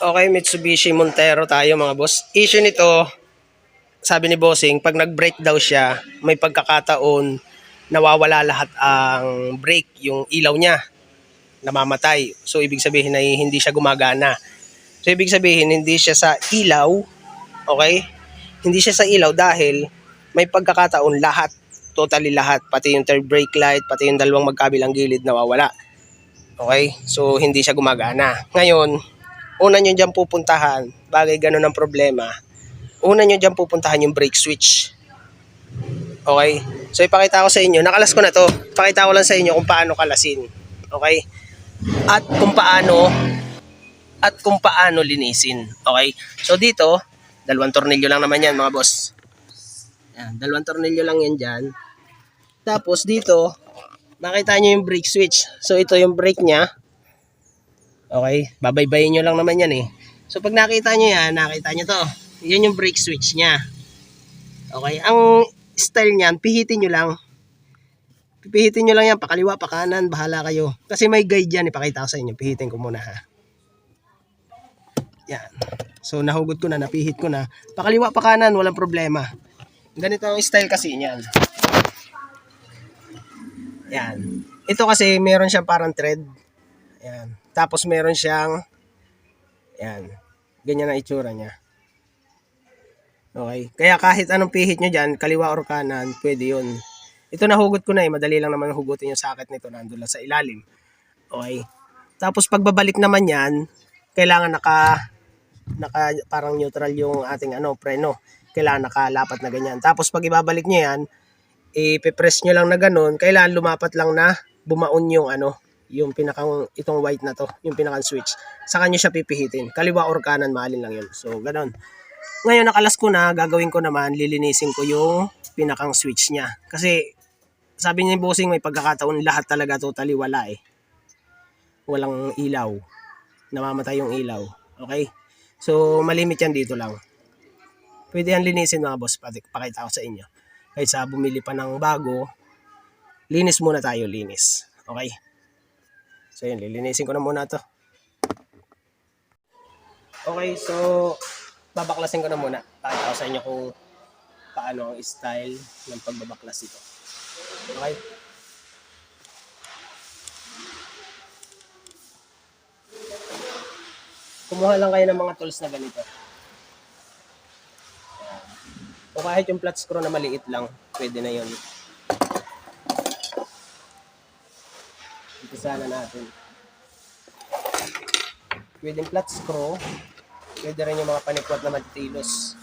Okay, Mitsubishi Montero tayo mga boss. Issue nito, sabi ni Bossing, pag nag-break daw siya, may pagkakataon nawawala lahat ang brake, yung ilaw niya, namamatay. So, ibig sabihin ay hindi siya gumagana. So, ibig sabihin, hindi siya sa ilaw, okay? Hindi siya sa ilaw dahil may pagkakataon lahat, totally lahat, pati yung third brake light, pati yung dalawang magkabilang gilid nawawala. Okay? So, hindi siya gumagana. Ngayon, una nyo dyan pupuntahan, bagay ganun ang problema, una nyo dyan pupuntahan yung brake switch. Okay? So, ipakita ko sa inyo, nakalas ko na to. Pakita ko lang sa inyo kung paano kalasin. Okay? At kung paano at kung paano linisin. Okay? So, dito, dalawang tornilyo lang naman yan, mga boss. Yan, dalawang tornilyo lang yan dyan. Tapos, dito, makita nyo yung brake switch. So, ito yung brake niya. Okay, babaybayin nyo lang naman yan eh. So pag nakita nyo yan, nakita nyo to. Yan yung brake switch niya. Okay, ang style niyan, pihitin nyo lang. Pipihitin nyo lang yan, pakaliwa, pakanan, bahala kayo. Kasi may guide yan, ipakita ko sa inyo. Pihitin ko muna ha. Yan. So nahugot ko na, napihit ko na. Pakaliwa, pakanan, walang problema. Ganito ang style kasi niyan. Yan. Ito kasi meron siyang parang thread. Yan. Tapos meron siyang yan. Ganyan ang itsura niya. Okay. Kaya kahit anong pihit nyo dyan, kaliwa or kanan, pwede yun. Ito nahugot ko na eh. Madali lang naman hugutin yung sakit nito. Nandun lang sa ilalim. Okay. Tapos pagbabalik naman yan, kailangan naka, naka parang neutral yung ating ano, preno. Kailangan nakalapat na ganyan. Tapos pag ibabalik nyo yan, ipipress nyo lang na ganun, kailangan lumapat lang na bumaon yung ano, yung pinakang, itong white na to, yung pinakang switch. Sa kanya siya pipihitin. Kaliwa or kanan, mahalin lang yun. So, ganun. Ngayon, nakalas ko na, gagawin ko naman, lilinisin ko yung pinakang switch niya. Kasi, sabi niya bossing, may pagkakataon lahat talaga totally wala eh. Walang ilaw. Namamatay yung ilaw. Okay? So, malimit yan dito lang. Pwede yan linisin mga boss, pakita ko sa inyo. Kaysa bumili pa ng bago, linis muna tayo, linis. Okay? So yun, lilinisin ko na muna to. Okay, so babaklasin ko na muna. Pakita ko sa inyo kung paano ang style ng pagbabaklas ito. Okay? Kumuha lang kayo ng mga tools na ganito. O kahit yung flat screw na maliit lang, pwede na yon. Umpisa na natin. Pwede yung flat screw. Pwede rin yung mga panikwat na matitilos.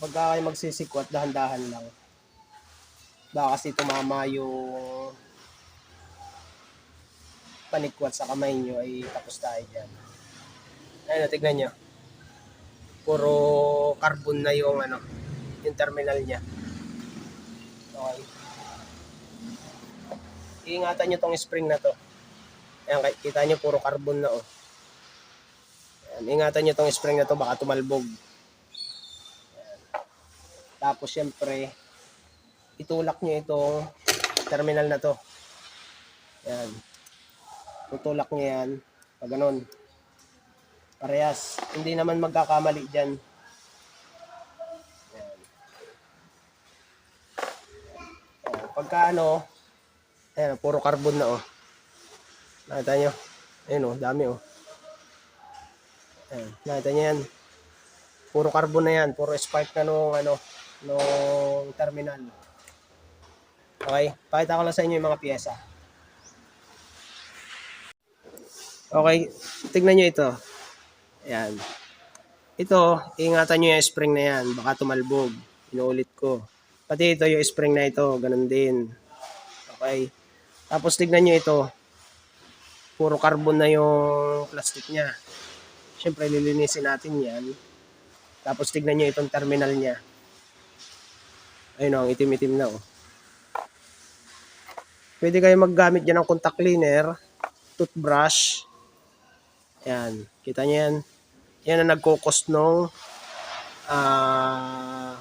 Kapag ka kayo magsisikwat, dahan-dahan lang. Baka kasi tumama yung panikwat sa kamay nyo ay tapos tayo dyan. Ayun, tignan nyo. Puro carbon na yung ano, yung terminal niya. Okay. Iingatan nyo tong spring na to. Ayan, kita nyo puro carbon na oh. Ayan, ingatan nyo tong spring na to, baka tumalbog. Tapos syempre, itulak nyo itong terminal na to. Yan. Tutulak nyo yan. Pag ganun. Parehas. Hindi naman magkakamali dyan. Yan. Yan. Pagka ano, ayan, puro carbon na oh. Nakita nyo? Ayun oh, dami oh. Ayan, nakita nyo yan. Puro carbon na yan. Puro spark na nung ano, nung terminal. Okay, pakita ko lang sa inyo yung mga pyesa. Okay, tignan nyo ito. Ayan. Ito, ingatan nyo yung spring na yan. Baka tumalbog. Inuulit ko. Pati ito, yung spring na ito, ganun din. Okay. Tapos tignan nyo ito. Puro carbon na yung plastic niya. Siyempre, lilinisin natin yan. Tapos tignan nyo itong terminal niya. Ayun o, ang itim-itim na oh. Pwede kayo maggamit dyan ng contact cleaner, toothbrush. Yan, kita nyo yan. Yan ang nagkukos nung ah,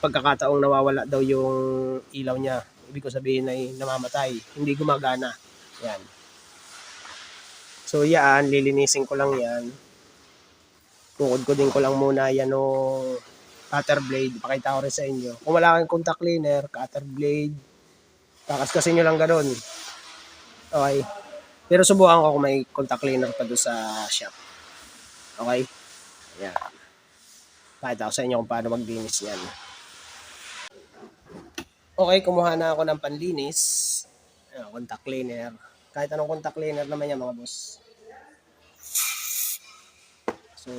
pagkakataong nawawala daw yung ilaw niya. Ibig ko sabihin ay namamatay, hindi gumagana. Yan. So yan, lilinisin ko lang yan. Kukod-kudin ko lang muna yan o cutter blade. Pakita ko rin sa inyo. Kung wala kang contact cleaner, cutter blade, kakaskasin nyo lang ganun. Okay. Pero subukan ko kung may contact cleaner pa doon sa shop. Okay? Ayan. Pakita ko sa inyo kung paano maglinis yan. Okay, kumuha na ako ng panlinis. Ayan, contact cleaner. Kahit anong contact cleaner naman yan mga boss. So,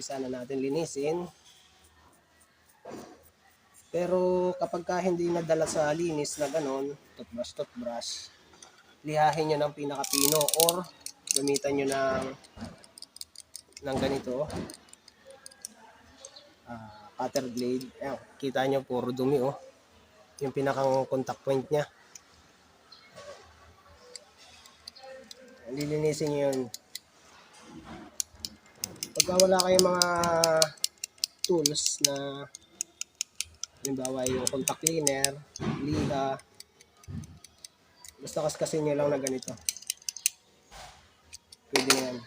isa na natin linisin. Pero kapag ka hindi nadala sa linis na ganon, toothbrush, toothbrush, lihahin nyo ng pinakapino or gamitan nyo ng ng ganito ah, cutter blade. Ayan, kita nyo puro dumi oh. Yung pinakang contact point niya. Lilinisin nyo yun. Pagka wala kayong mga tools na halimbawa yung contact cleaner, liha, basta kaskasin nyo lang na ganito. Pwede na yan.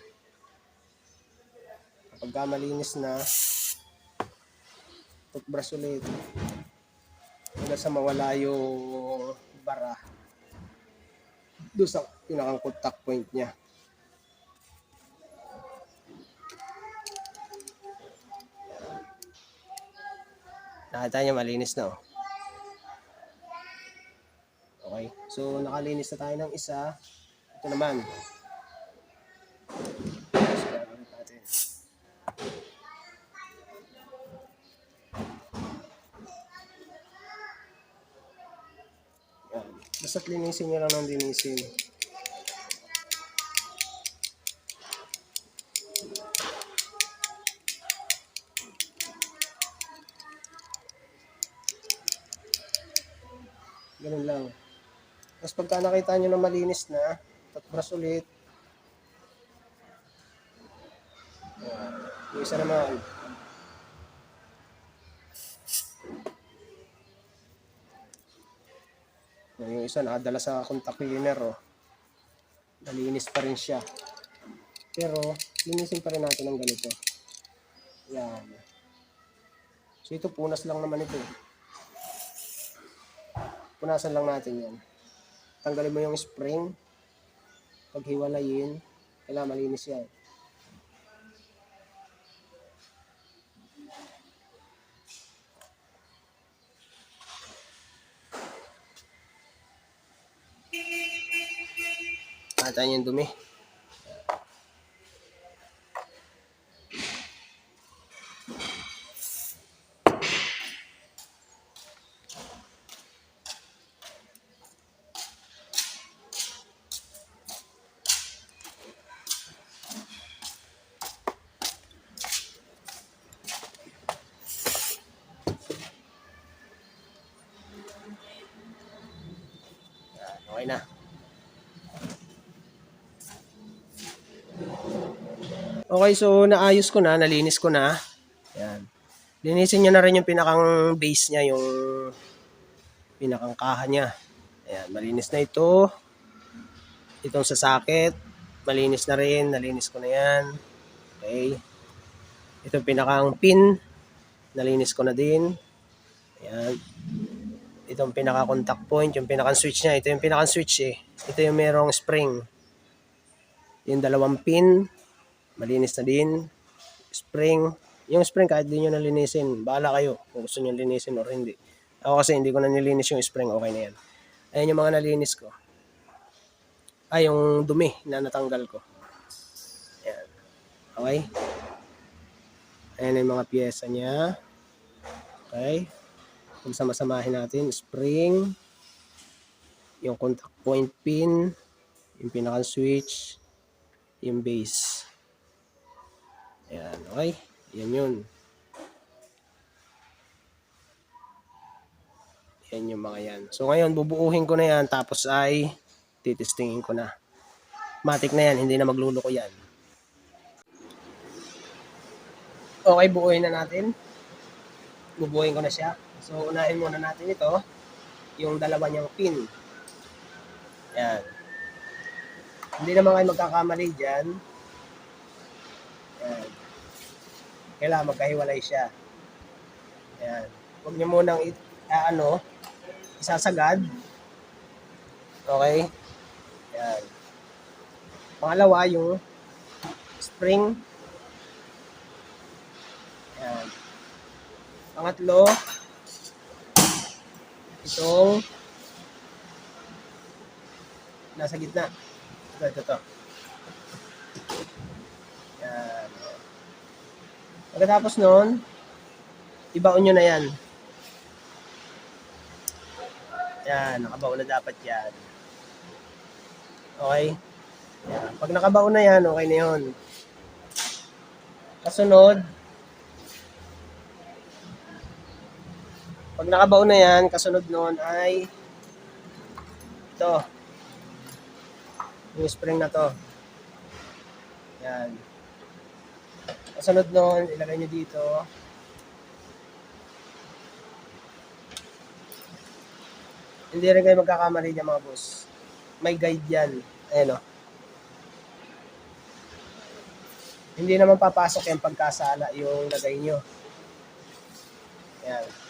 Kapag ka malinis na, toothbrush ulit. Hanggang sa mawala yung bara doon sa pinakang contact point niya. Nakita niyo malinis na oh. Okay. So nakalinis na tayo ng isa. Ito naman. Yan. Basta't linisin nyo lang ng linisin. Tapos pagka nakita nyo na malinis na, toothbrush ulit. Yung isa naman. Yung isa nakadala sa contact cleaner, oh. Nalinis pa rin siya. Pero, linisin pa rin natin ng ganito. Yan. So, ito punas lang naman ito. eh. Punasan lang natin yan. Tanggalin mo yung spring. Pag hiwalayin, kailangan malinis yan. Kata yung dumi. Okay na. Okay, so naayos ko na, nalinis ko na. Yan. Linisin nyo na rin yung pinakang base niya, yung pinakang kaha niya. Ayan, malinis na ito. Itong sa socket, malinis na rin, nalinis ko na yan. Okay. Itong pinakang pin, nalinis ko na din. Ayan. Itong pinaka contact point, yung pinakang switch niya, ito yung pinakang switch eh. Ito yung merong spring. Yung dalawang pin, malinis na din. Spring, yung spring kahit di nyo nalinisin, bahala kayo kung gusto nyo linisin or hindi. Ako kasi hindi ko na nilinis yung spring, okay na yan. Ayan yung mga nalinis ko. Ay, yung dumi na natanggal ko. Ayan. Okay? Ayan yung mga pyesa niya. Okay? Kung sama-samahin natin, spring, yung contact point pin, yung pinaka switch, yung base. Ayan, okay? Yan yun. Yan yung mga yan. So ngayon, bubuuhin ko na yan tapos ay titistingin ko na. Matik na yan, hindi na magluluko yan. Okay, buuhin na natin. Bubuuhin ko na siya. So unahin muna natin ito, yung dalawa niyang pin. Yan. Hindi naman kayo magkakamali dyan. Yan. Kailangan magkahiwalay siya. Yan. Huwag niyo munang i- ah, ano, isasagad. Okay? Yan. Pangalawa, yung spring. Yan. Pangatlo, itong nasa gitna. Ito, ito, ito. Yan. Pagkatapos nun, ibaon nyo na yan. Yan, nakabaon na dapat yan. Okay? Yan. Pag nakabaon na yan, okay na yun. Kasunod, pag nakabaon na yan, kasunod nun ay ito. Yung spring na to. Yan. Kasunod nun, ilagay nyo dito. Hindi rin kayo magkakamali dyan mga boss. May guide yan. Ayan o. Hindi naman papasok yung pagkasala yung lagay nyo. Ayan.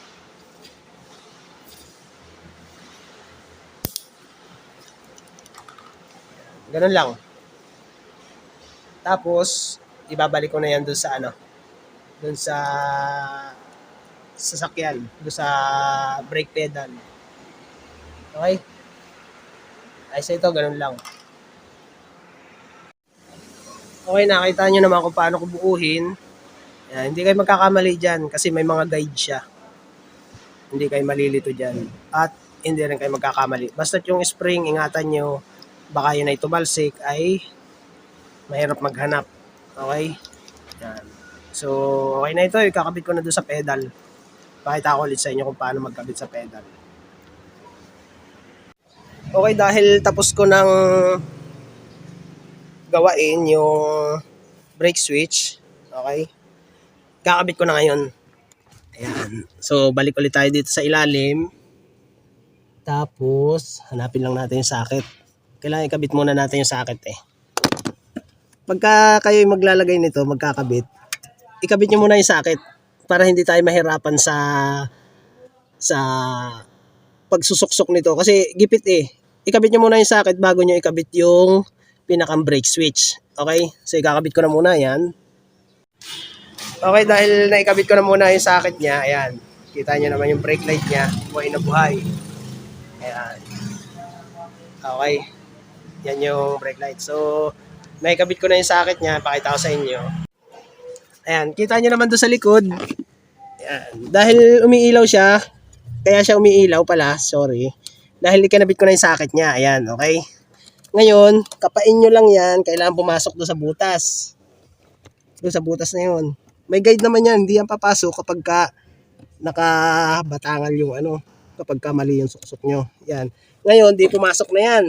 Ganun lang. Tapos, ibabalik ko na yan dun sa ano, dun sa sasakyan, dun sa brake pedal. Okay? Ay, sa ito, ganun lang. Okay, nakita nyo naman kung paano ko buuhin. Yan, hindi kayo magkakamali dyan kasi may mga guide siya. Hindi kayo malilito dyan. At hindi rin kayo magkakamali. Basta yung spring, ingatan nyo, baka yun ay tumalsik, ay mahirap maghanap. Okay? Yan. So, okay na ito. Ikakabit ko na doon sa pedal. Pakita ko ulit sa inyo kung paano magkabit sa pedal. Okay, dahil tapos ko ng gawain yung brake switch. Okay? Kakabit ko na ngayon. Ayan. So, balik ulit tayo dito sa ilalim. Tapos, hanapin lang natin yung socket. Kailangan ikabit muna natin yung socket eh. Pagka kayo maglalagay nito, magkakabit, ikabit nyo muna yung socket para hindi tayo mahirapan sa sa pagsusuksok nito kasi gipit eh. Ikabit nyo muna yung socket bago nyo ikabit yung pinakang brake switch. Okay? So ikakabit ko na muna yan. Okay, dahil naikabit ko na muna yung socket niya, ayan. Kita nyo naman yung brake light niya, buhay na buhay. Ayan. Okay. Yan yung brake light. So, naikabit ko na yung socket niya, pakita ko sa inyo. Ayan, kita nyo naman doon sa likod. Ayan. Dahil umiilaw siya, kaya siya umiilaw pala, sorry. Dahil ikinabit ko na yung socket niya, ayan, okay? Ngayon, kapain nyo lang yan, kailangan pumasok doon sa butas. Doon sa butas na yun. May guide naman yan, hindi yan papasok kapag ka nakabatangal yung ano, kapag ka mali yung suksok nyo. Yan. Ngayon, di pumasok na yan.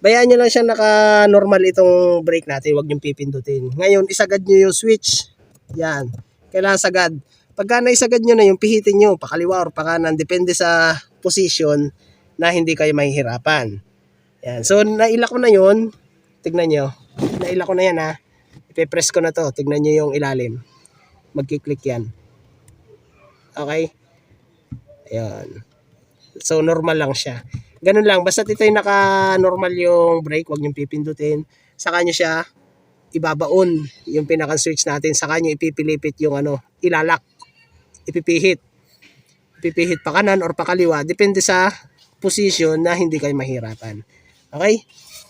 Bayaan nyo lang siya naka-normal itong brake natin, huwag nyo pipindutin. Ngayon, isagad nyo yung switch. Yan. Kailangan sagad. Pagka naisagad nyo na yung pihitin nyo, pakaliwa or pakanan, depende sa position na hindi kayo mahihirapan. Yan. So, naila ko na yun. Tignan nyo. Naila ko na yan ha. Ipe-press ko na to. Tignan nyo yung ilalim. Magkiklik yan. Okay? Ayan. So, normal lang siya. Ganun lang. Basta ito yung naka-normal yung brake, huwag nyo pipindutin. Saka nyo siya ibabaon yung pinaka-switch natin. Saka nyo ipipilipit yung ano, ilalak. Ipipihit. Ipipihit pa kanan or pa kaliwa. Depende sa position na hindi kayo mahirapan. Okay?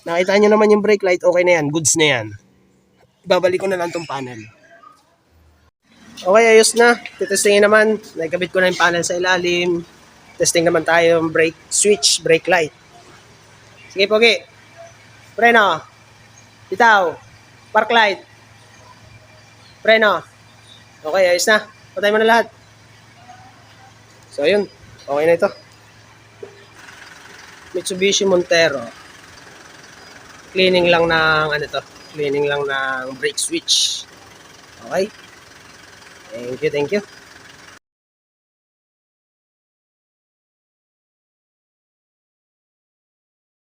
Nakita nyo naman yung brake light, okay na yan. Goods na yan. Ibabalik ko na lang tong panel. Okay, ayos na. Titestingin naman. Nakikabit ko na yung panel sa ilalim. Testing naman tayo yung brake switch, brake light. Sige, Pogi. Preno. Bitaw. Park light. Preno. Okay, ayos na. Patay mo na lahat. So, ayun. Okay na ito. Mitsubishi Montero. Cleaning lang ng ano to, cleaning lang ng brake switch. Okay? Thank you, thank you.